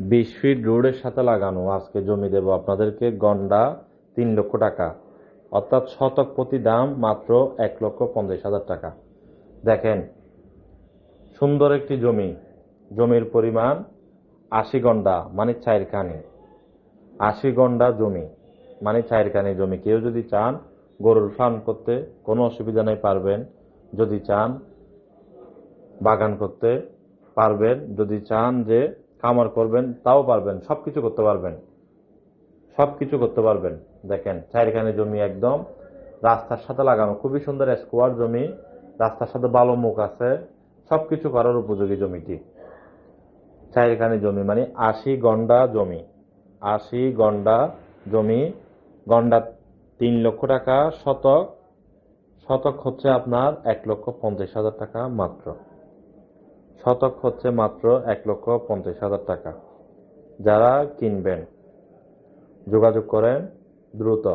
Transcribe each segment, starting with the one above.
বিশ ফিট রোডের সাথে লাগানো। আজকে জমি দেব আপনাদেরকে, গন্ডা তিন লক্ষ টাকা। অর্থাৎ শতক প্রতি দাম মাত্র এক লক্ষ পঞ্চাশ হাজার টাকা। দেখেন, সুন্দর একটি জমি। জমির পরিমাণ আশি গন্ডা মানে চায়ের কানি। আশি গন্ডা জমি মানে চায়ের কানি জমি। কেউ যদি চান গরুর ফার্ম করতে, কোনো অসুবিধা নেই, পারবেন। যদি চান বাগান করতে, পারবেন। যদি চান যে খামার করবেন, তাও পারবেন সব কিছু করতে পারবেন। সব কিছু করতে পারবেন। দেখেন, চারিখানে জমি একদম। রাস্তার সাথে লাগানো, খুবই সুন্দর স্কোয়ার জমি। রাস্তার সাথে ভালো মুখ আছে। সব কিছু করার উপযোগী জমিটি। চারিখানে জমি মানে আশি গন্ডা জমি। আশি গন্ডা জমি। গন্ডা তিন লক্ষ টাকা, শতক। শতক হচ্ছে আপনার এক লক্ষ পঞ্চাশ হাজার টাকা মাত্র। শতক হচ্ছে মাত্র এক লক্ষ পঞ্চাশ হাজার টাকা। যারা কিনবেন, যোগাযোগ করেন দ্রুত।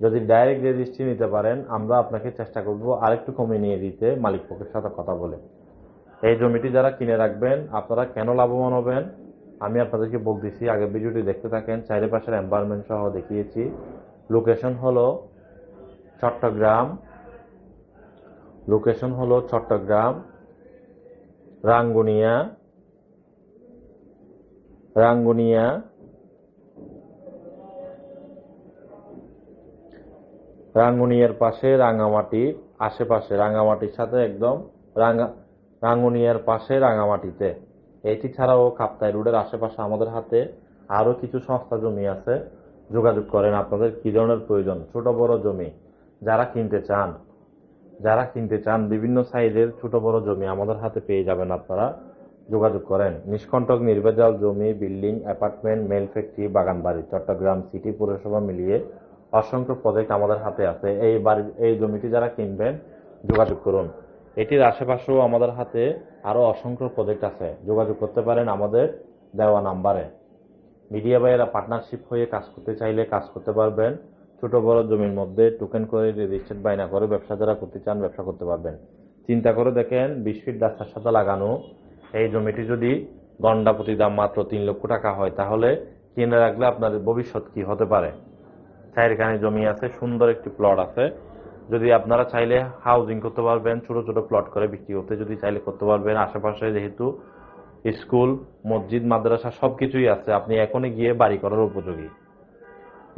যদি ডাইরেক্ট রেজিস্ট্রি নিতে পারেন, আমরা আপনাকে চেষ্টা করব আরেকটু কমিয়ে নিয়ে দিতে মালিক পক্ষের সাথে কথা বলে। এই জমিটি যারা কিনে রাখবেন, আপনারা কেন লাভবান হবেন? আমি আপনাদেরকে বলতেছি, আগে ভিডিওটি দেখতে থাকেন, চারিপাশের এনভায়রনমেন্ট সহ দেখিয়েছি। লোকেশন হলো চট্টগ্রাম। লোকেশন হলো চট্টগ্রাম। রাঙ্গুনিয়া রাঙ্গুনিয়া, রাঙ্গুনিয়ার পাশে রাঙ্গামাটির আশেপাশে রাঙ্গামাটির সাথে একদম রাঙ্গা রাঙ্গুনিয়ার পাশে রাঙ্গামাটিতে এটি ছাড়াও কাপ্তাই রোডের আশেপাশে আমাদের হাতে আরও কিছু সংস্থা জমি আছে। যোগাযোগ করেন আপনাদের, কি ধরনের প্রয়োজন? ছোট বড় জমি যারা কিনতে চান। যারা কিনতে চান, বিভিন্ন সাইজের ছোট বড় জমি আমাদের হাতে পেয়ে যাবেন আপনারা। যোগাযোগ করেন। নিষ্কণ্টক নির্ভেজাল জমি, বিল্ডিং, অ্যাপার্টমেন্ট, মেল ফ্যাক্টরি বাগান বাড়ি চট্টগ্রাম সিটি পৌরসভা মিলিয়ে অসংখ্য প্রজেক্ট আমাদের হাতে আছে। এই বাড়ি এই জমিটি যারা কিনবেন, যোগাযোগ করুন। এটির আশেপাশেও আমাদের হাতে আরও অসংখ্য প্রজেক্ট আছে। যোগাযোগ করতে পারেন আমাদের দেওয়া নাম্বারে। মিডিয়া ভাইয়েরা পার্টনারশিপ হয়ে কাজ করতে চাইলে কাজ করতে পারবেন। ছোট বড় জমির মধ্যে টোকেন করে রেজিস্টার্ড বাইনা করে ব্যবসা যারা করতে চান, ব্যবসা করতে পারবেন। চিন্তা করে দেখেন, বিশ ফিট রাস্তার সাথে লাগানো, এই জমিটি যদি গন্ডা প্রতি দাম মাত্র তিন লক্ষ টাকা হয়, তাহলে কিনে রাখলে আপনার ভবিষ্যৎ কি হতে পারে? চাইরখানে জমি আছে, সুন্দর একটি প্লট আছে। যদি আপনারা চাইলে হাউজিং করতে পারবেন, ছোট ছোট প্লট করে বিক্রি করতে, যদি চাইলে করতে পারবেন। আশেপাশে যেহেতু স্কুল মসজিদ, মাদ্রাসা সব কিছুই আছে, আপনি এখনই গিয়ে বাড়ি করার উপযোগী।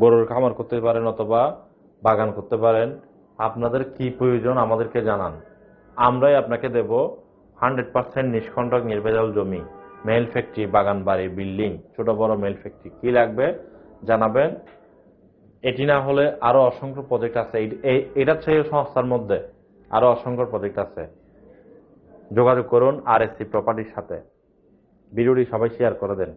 গরুর খামার করতে পারেন অথবা বাগান করতে পারেন, আপনাদের কি প্রয়োজন আমাদেরকে জানান। আমরাই আপনাকে দেব হান্ড্রেড পার্সেন্ট নিষ্কণ্টক নির্ভেজাল জমি। মেল ফ্যাক্টরি, বাগান, বাড়ি, বিল্ডিং, ছোট বড় মেল ফ্যাক্টরি। কি লাগবে জানাবেন? এটি না হলে আরও অসংখ্য প্রজেক্ট আছে। এটার চেয়ে সংস্থার মধ্যে আরও অসংখ্য প্রজেক্ট আছে। যোগাযোগ করুন আর এস সি প্রপার্টির সাথে। ভিডিওটি সবাই শেয়ার করে দেন।